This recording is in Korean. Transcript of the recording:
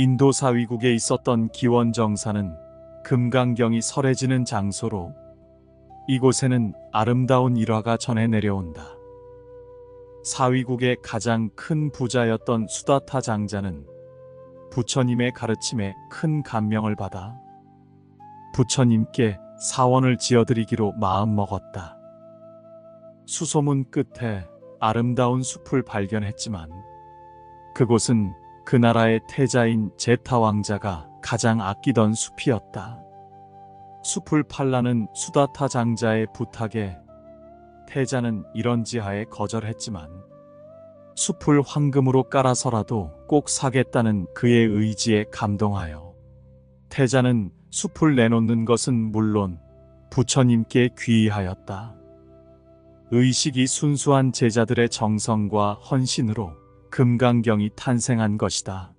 인도 사위국에 있었던 기원 정사는 금강경이 설해지는 장소로 이곳에는 아름다운 일화가 전해 내려온다. 사위국의 가장 큰 부자였던 수다타 장자는 부처님의 가르침에 큰 감명을 받아 부처님께 사원을 지어드리기로 마음먹었다. 수소문 끝에 아름다운 숲을 발견했지만 그곳은 그 나라의 태자인 제타 왕자가 가장 아끼던 숲이었다. 숲을 팔라는 수다타 장자의 부탁에 태자는 이런 지하에 거절했지만 숲을 황금으로 깔아서라도 꼭 사겠다는 그의 의지에 감동하여 태자는 숲을 내놓는 것은 물론 부처님께 귀의하였다. 의식이 순수한 제자들의 정성과 헌신으로 금강경이 탄생한 것이다.